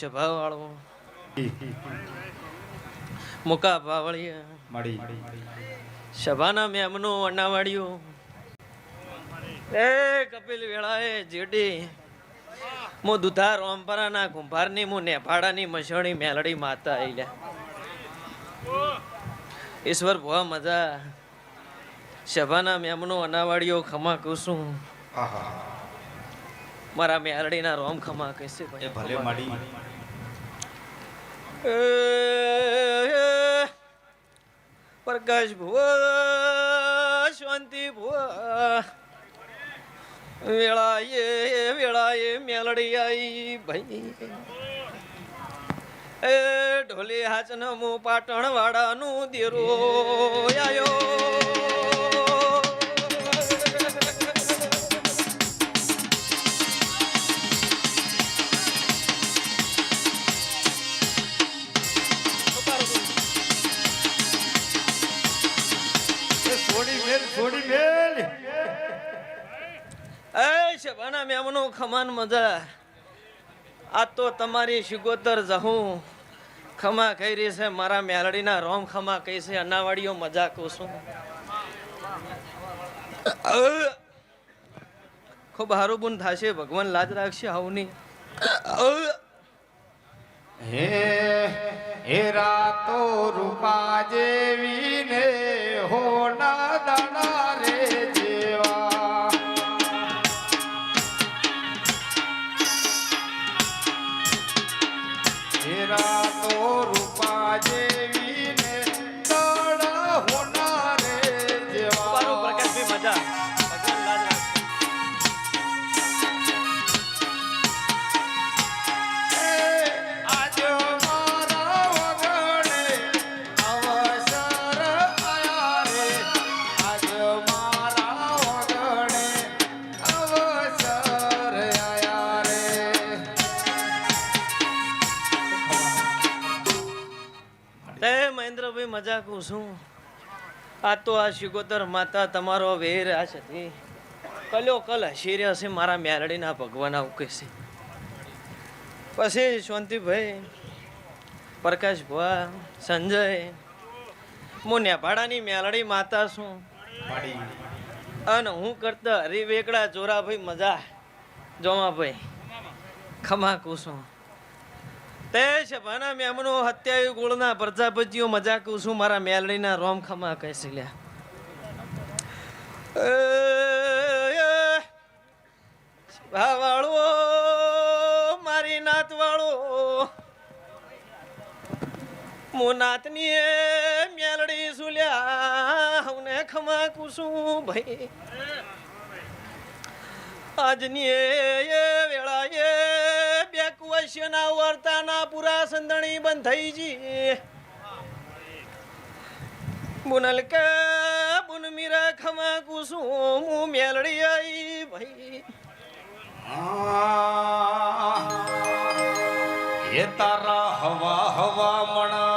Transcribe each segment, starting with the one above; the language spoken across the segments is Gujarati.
સભાવાળું મુકા ભાવળિયા મળી સભાના મેમનો અનાવાડિયો. એ કપિલ વેળાએ જેડી. મો દુધાર ઓમપરાના કુંભારની મુ નેફાડાની મસણી મેલડી માતા આઈલા ઈશ્વર ભવા મજા. સભાના મેમનો અનાવાડિયો ખમા કુસું. મારા મેલડીના રોમ ખમા કહેશે ભલે મળી પ્રકાશ ભુવા શાંતિ ભુવા વેળાએ વેળાએ મેલડી આઈ ભાઈ. એ ઢોલી હાચન મુ પાટણ વાળાનું દેરો આયો. શબાના મેમનો ખમાન મજા. આ તો તમારી શિગોતર જહું. ખમા કઈ રહી છે, મારા મેલડીના રોમ ખમા કહી છે, અનાવાડીઓ મજા કુસું ખૂબ હારું બુન થાશે, ભગવાન લાજ રાખશે આવની હે હે રાતો રૂપા જેવી ને હો ના દાડા કહું છું? આ તો આ શિગોતર માતા તમારો વેર આ છે કલ્યો કલ હસી રહ્યા છે, મારા મેલડીના ભગવાન આવું કહેશે. પછી શાંતિભાઈ પ્રકાશ ભુવા સંજય હું નેભાડાની મેલડી માતા છું. અને હું કરતા હરિવેકડા ચોરાભાઈ મજા. જોમાભાઈ ખમા કુસું તે છે ભાના મેમનો હત્યાયુ ગુળના પ્રજાપતિઓ મજા છું, મારા મેલડીના રોમ ખમા કહેશે લ્યા. વાળો મારી નાત વાળો મો એ મેલડી સુલ્યા હવને ખમા કુસું ભાઈ. આજની એ બે કુવશ્યના વર્તાના પૂરા થઈ જી બુનલ કે બુન મીરા ખમા કુસુમ મેલડી આઈ ભાઈ. એ તારા હવા હવા મણના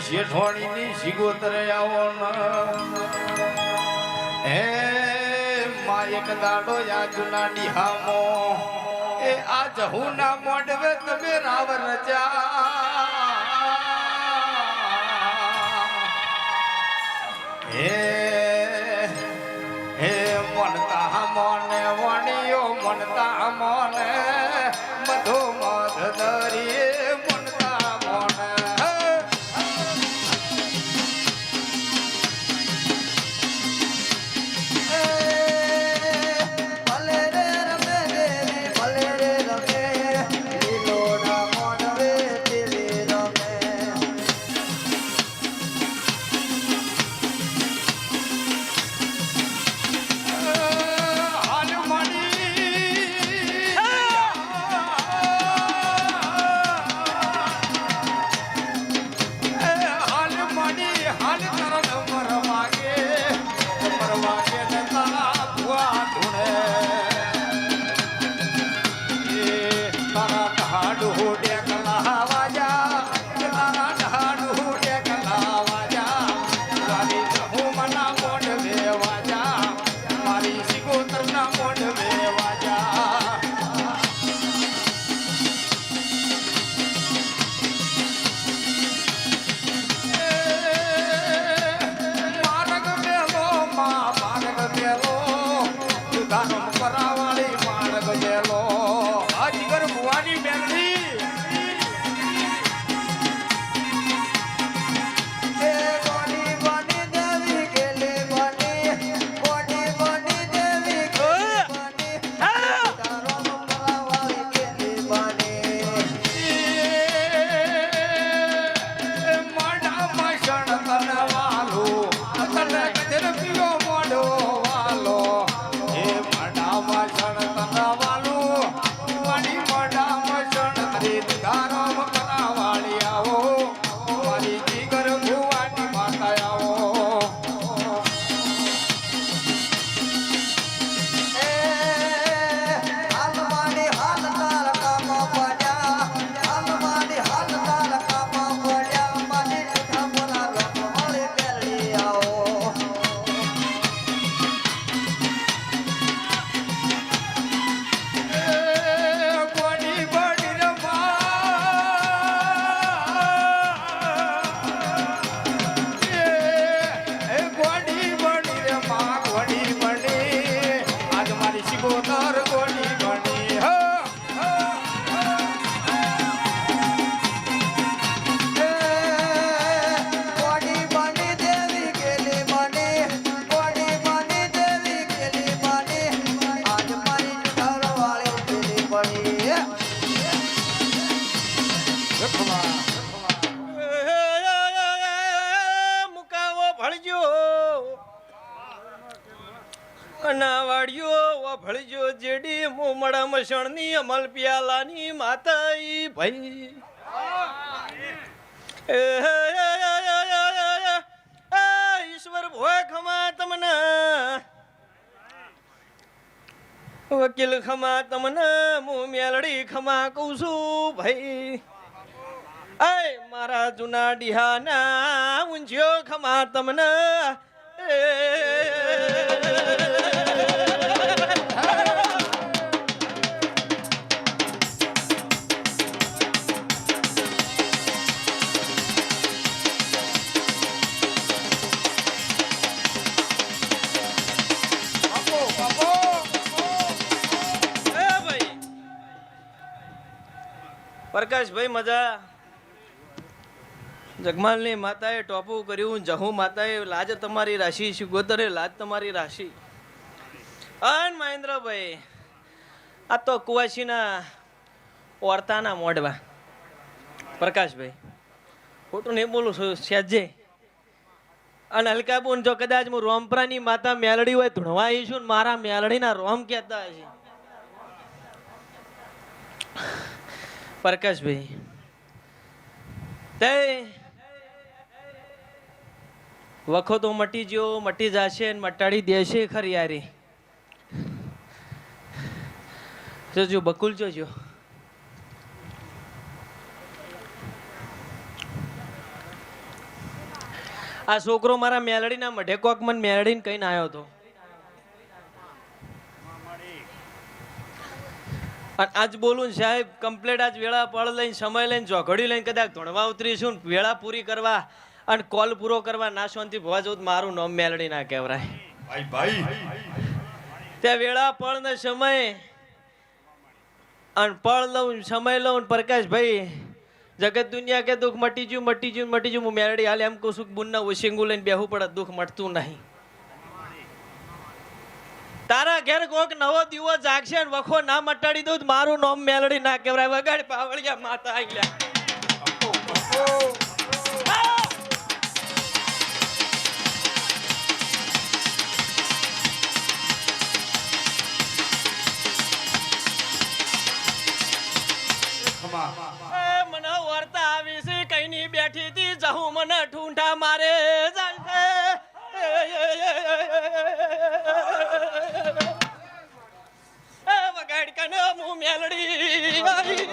મારી મણી શેઠવાણીની સિગોતરે આવો હે મા એક દાડો યા જુના ડીહામો એ આ જહુના મોડવે તમે રાવ રચા હે ઓ ભળજો જેડી મોમડા મસણની અમલ પ્યાલાની માતા ઈ ભાઈ ઈશ્વર ભોય ખમા તમને વકીલ ખમા તમને હું મેલડી ખમા કહું છું ભાઈ આય મારા જૂના ડિહાના ઊંઝ્યો ખમા તમને એ. પ્રકાશભાઈ, મજા. જગમાલની માતાએ ટોપું કર્યું, જહુ માતાએ, લાજ તમારી રાશિ, સુગોતરે લાજ તમારી રાશિ. અન મહેન્દ્રભાઈ, આ તો કુવાસીના ઓરતાના મોઢવા પ્રકાશભાઈ, ખોટું નહીં બોલું છું સેજે અને હલકાબુન જો કદાચ હું રોમપરાની માતા મેલડી હોય ધૂણવા છું મારા મેલડીના રોમ કહેતા હશે. પ્રકાશભાઈ તે વખો તો મટી ગયો મટી જશે મટાડી દેશે ખરી યારી જોજો, બકુલ જોજો. આ છોકરો મારા મેલડીના મઢે કોક મને મેલડીને કહીને આવ્યો હતો. અને આજ બોલું ને સાહેબ કમ્પ્લેટ આજ વેળા પળ લઈને સમય લઈને ચોઘડી લઈને કદાચ ધોણવા ઉતરીશું વેળા પૂરી કરવા અને કોલ પૂરો કરવા નાશવંતી ભવા જવું તો મારું નામ મેલડી ના કહેવાય. ભાઈ ભાઈ. ત્યાં વેળા પળ ને સમય અને પળ લઉં સમય લઉં ને પ્રકાશભાઈ જગત દુનિયા કે દુઃખ મટી જ્યું મટી જ્યું મટી જ્યું હું મેળડી હાલ એમ કહું છું બુનના ઓશિંગુ લઈને બેહવું પડે દુઃખ મટતું નહીં. તારા ઘેર કોક નવો દીવો જાગશે ને વખો ના મટાડી દઉં તો મારું નામ મેલડી ના કહેવાય. વગાડ પાવળિયા માતા આઈલા ખમા. એ મને વાર્તા આવી છે કઈની બેઠી હતી. જહું મને ઠૂંઠા મારે. કને હું મેલડી આવી.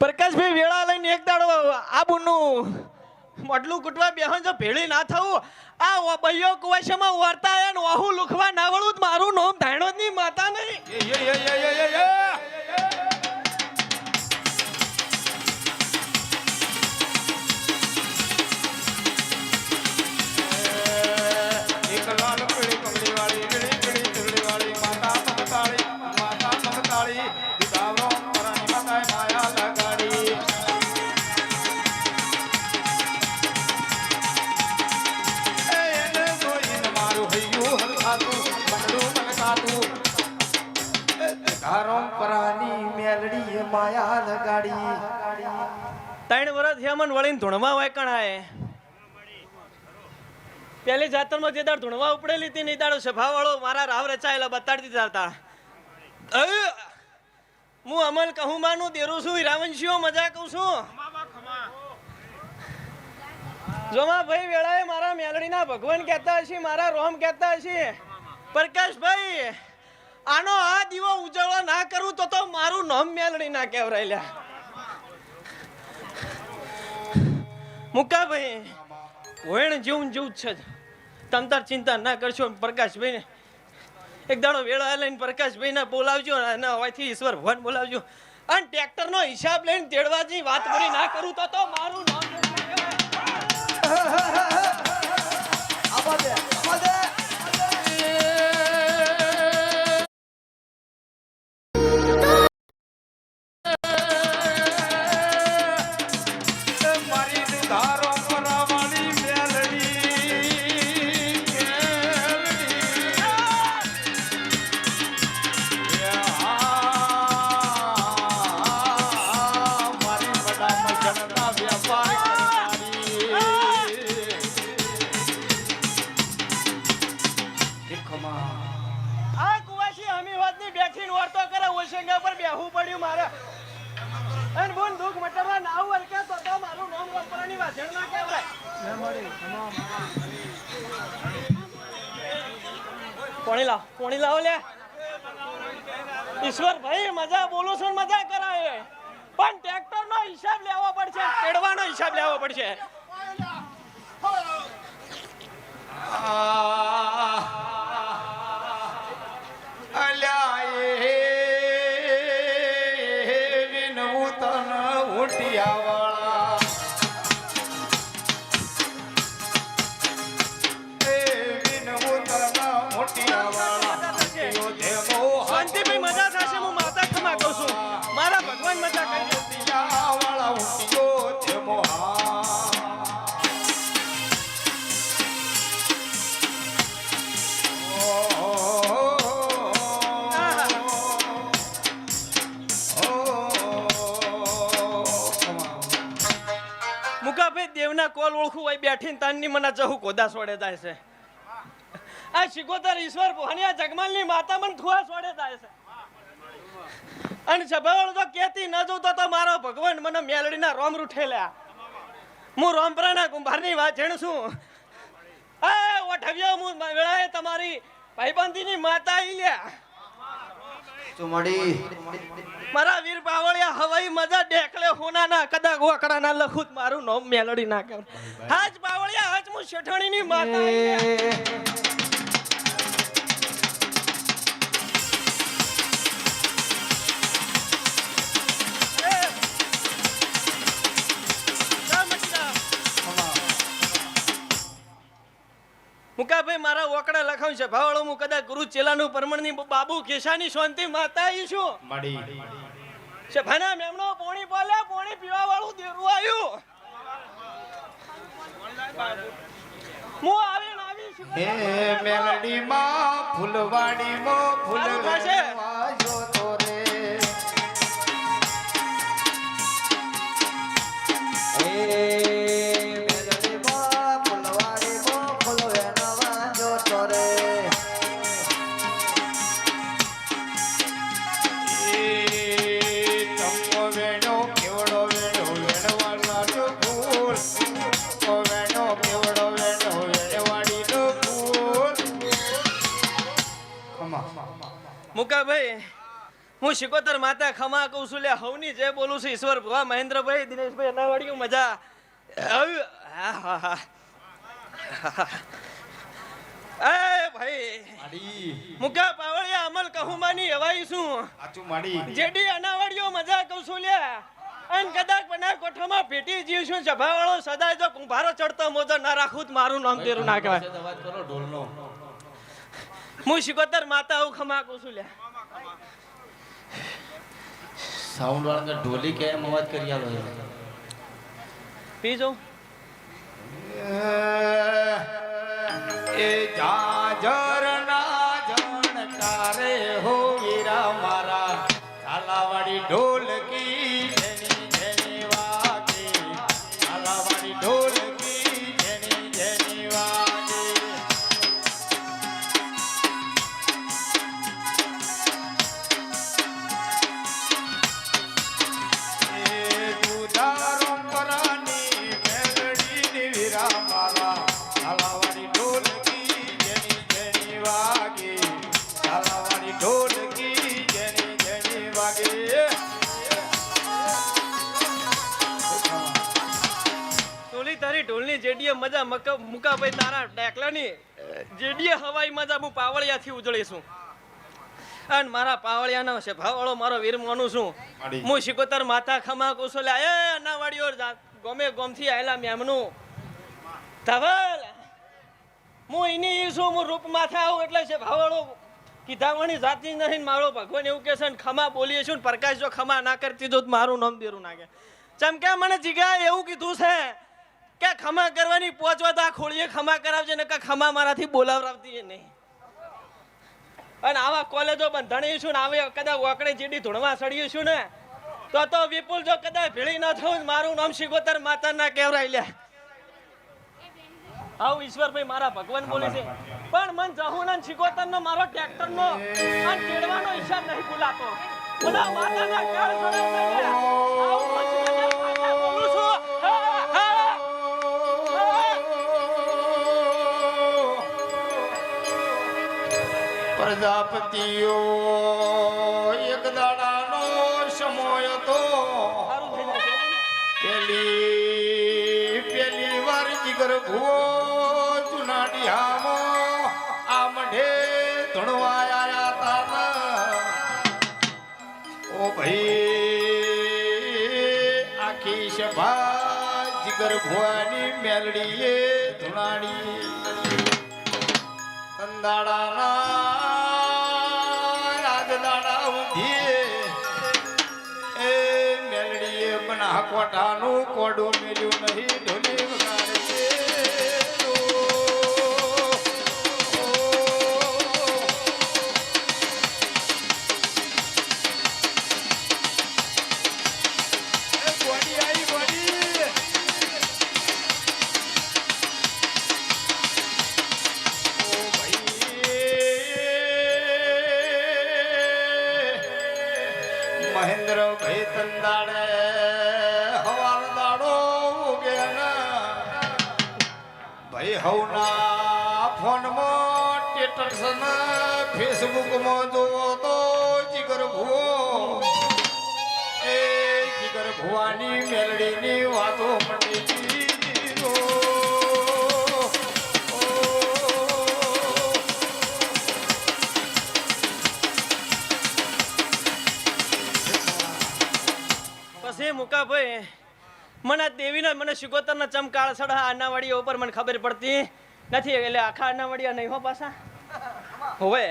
પ્રકાશભાઈ વેળા લઈને એક દાડો આબુનું મોટલું કૂટવા બેહન જો ભેળી ના થવું આ બૈયો કુવાશામાં વર્તા ને વાહુ લુખવા નાવળું મારું નામ ધાણો ની માતા નહીં. માયા લગાડી ત્રણ વર્ષ થયા મને વળીને ધૂણવા વાયકણાએ પેલી જાતરમાં જે દાડ ધૂણવા ઉપડેલી હતી ને દાડો સભા વાળો મારા રાવ રચાયેલા બતાડતી દીધા હું અમલ કહું માનું દેરું છું રાવણશીઓ મજા કહું છું. જોમા ભાઈ વેળાએ મારા મેલડીના ભગવાન કહેતા હશે, મારા રોમ કહેતા હશે. પ્રકાશભાઈ આનો આ દીવો ઉજવવા ના કરું તો તો મારું નામ મેલડી ના કહેવરાય લ્યા. મુકાભાઈ હોયણ જેવું ને જેવું જ છે તમ તાર ચિંતા ના કરશો પ્રકાશભાઈ ને એક દાડો વેળો લઈને પ્રકાશભાઈ ને બોલાવજો અને હવાથી ઈશ્વર ભગવાન બોલાવજો. અને ટ્રેક્ટર નો હિસાબ લઈને તેડવાની વાત કરી ના કરું તો તો મારું નામ આવા દે આવા દે. પોણી લાવ પોણી લાવો લે ઈશ્વર ભાઈ મજા બોલો છો મજા કરાય પણ ટ્રેક્ટર નો હિસાબ લેવો પડશે કેડવાનો હિસાબ લેવો પડશે અલ્યા એ દેવના ઓળખું હોય, બેઠીને તાનની મને જહુ કોદા સોડે જાય છે. આ શિકોતર ઈશ્વર ભવાની આ જગમાલની માતા મને થુઆ સોડે જાય છે. અને સભાવાળો તો કેતી ન જોતો તો મારો ભગવાન મને મેલડીના રોમ રૂઠેલ્યા. હું રોમપરાના કુંભારની વાત જાણું છું. એ ઓઠવ્યો હું વેળાએ તમારી ભાઈબંધીની માતા આવી લ્યા. ચુમડી મારા વીર પાવળિયા હવાઈ મજા ડેકલે હોનાના ગોકડા ઓકડાના લખું મારું નામ મેલડી ના કર હાજ બાવળિયા હાજ હું શેઠાણીની માતા. મુકાભાઈ મારા ઓકડા લખાવ છે. ભાવાળો હું કદાચ ગુરુ ચેલાનું પરમણની બાબુ કેશાની શાંતિ માતા આવી છું. મળી છે ભાના મેમનો પોણી બોલે પોણી પીવા વાળું દેરું આવ્યું હું આવી આવી છું. હે મેલડી માં ફૂલવાડી સારું ફૂલ વેણવા હું માતા ખમા કહું છું લે હવની જે બોલું છું ઈશ્વર ભુવા મહેન્દ્રભાઈ દિનેશભાઈ અનાવાડીઓ મજા. આવી. હા, હા, હા. ભાઈ મુકા પાવળિયા અમલ કહુમાની હવાઈ શું આચું માડી. જેડી અનાવાડીઓ મજા કહું છું લે. અન કદાચ બનાર કોઠામાં પેટી જીવ છું સભાવાળો સદાય જો કુંભારો ચડતો મોજો ના રાખું તો મારું નામ તેરું ના કહેવાય. હું શિકોતર માતા આવું ખમા કહું છું સાઉન્ડ વાળા ઢોલી કે એમ અવાજ કરી આલો. પી જાઉં એ જાજરના જેડીએ મજા મુકા ભાઈ તારા ડેકલાની જેડીએ હવાઈ મજા હું પાવળિયાથી ઉજળીશું અને મારા પાવળિયાનો છે ભાવળો મારો વીર મોનું છું હું શિકોતર માથા ખમા કુશોલ્યા એ અનાવાડીઓ ગમે ગોમથી આયેલા મેમનું. ધવલ! હું એની ઈ છું હું રૂપ માથા આવું એટલે છે ભાવળો કીધાવાની જાતિ નહીં મારો. ભગવાન એવું કહે છે ને ખમા બોલીએ છું ને પ્રકાશ જો ખમા ના કરતી જો મારું નામ દેરું નાખે. ચમ કે મને જીગા એવું કીધું છે કે ખમા કરવાની પહોંચવા તો આ ખોળીએ ખમા કરાવજે ને ખમા મારાથી બોલાવરાવતી નહીં. અને આવા કોલેજો બંધાણી છું ને આવે કદાચ ઓકડે જેડી ધૂણવા સડીએ છું ને, તો તો વિપુલ જો કદાચ ભેળી ન થયું મારું નામ શિગોતર માતા ના કેવરાય લે. આવું ઈશ્વરભાઈ મારા ભગવાન બોલે છે. પણ મન જહુના શિગોતર નો મારો ટ્રેક્ટર નો ચેડવાનો હિસાબ નહીં ભૂલાતો. આ માતાના કાળ જોડે આવું પ્રજાપતિઓ, એક દાડાનો સમય હતો. પેલી પેલી વાર જીગર ભૂવો જુનાડી હામો આ મઢે ધણવા આયા તાના ઓ ભાઈ, આખી સભા જીગર ભુવાની મેલડીએ ધુણાડી કંદાડાના કોટાનું કોડું મેળ્યું નહીં ઢોલી ના જોવો તો જીગર ભુવો એ જીગર ભુવાની મેલડીની વાતો મંડી પછી મુકાભાઈ મને આ દેવીના મને શિકોતરના ચમકાળ સડા અનાવાડીઓ ઉપર મને ખબર પડતી નથી એટલે આખા અનાવાડિયા નહીં હો પાછા. હોવે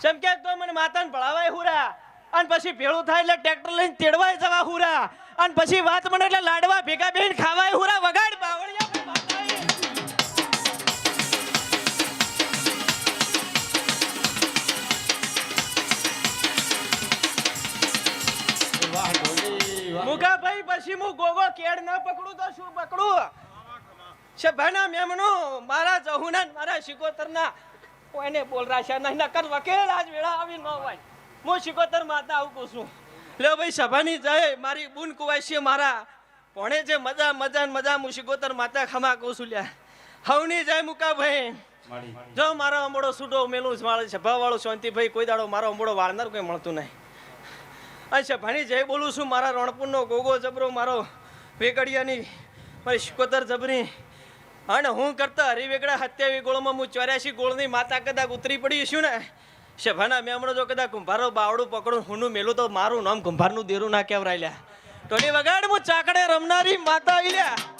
ચમકે તો મને માતાને ભળાવાય હુરા અને પછી ભેળું થાય એટલે ટ્રેક્ટર લઈને તેડવાય જવા હુરા અને પછી વાત મને એટલે લાડવા ભેગા બેન ખાવાય હુરા વગાડ બાવળિયા ભાઈ માતાએ. વાહ ઢોલી વાહ મુકાભાઈ પછી હું ગોગો કેડ ન પકડું તો શું પકડું સભાના મેમનો મારા જહુના ને મારા શિકોતરના કોઈને બોલ રાખ્યા નહીં, નકર વકેલ આજ વેળા આવી ન હોય. હું શિકોતર માતા આવું કહું છું લે ભાઈ, સભાની જાય. મારી બુન છે મારા પોણે જે મજા મજા મજા, હું શિકોતર માતા ખમા કહું છું લ્યા. હવની જાય મુકા ભાઈ જો મારો અંબોડો સુડો મેલું મારે સભા વાળો શાંતિભાઈ, કોઈ દાડો મારો અંબોડો વાળનાર કોઈ મળતું નહીં. અચ્છા ભાણી જય બોલું છું. મારા રણપુરનો ગોગો જબરો, મારો વેગડિયાની મારી શિકોતર જબરી. અને હું કરતા હરિવેગડા હત્યાવી ગોળમાં હું ચોર્યાસી ગોળની માતા કદાચ ઉતરી પડી છું ને? મેં મેમણો જો કદાચ કુંભારો બાવડું પકડું, હુંનું મેલું તો મારું નામ કુંભારનું દેરું ના કેવરાય લ્યા. ટોલી વગાડ, હું ચાકડે રમનારી માતા આવી લ્યા.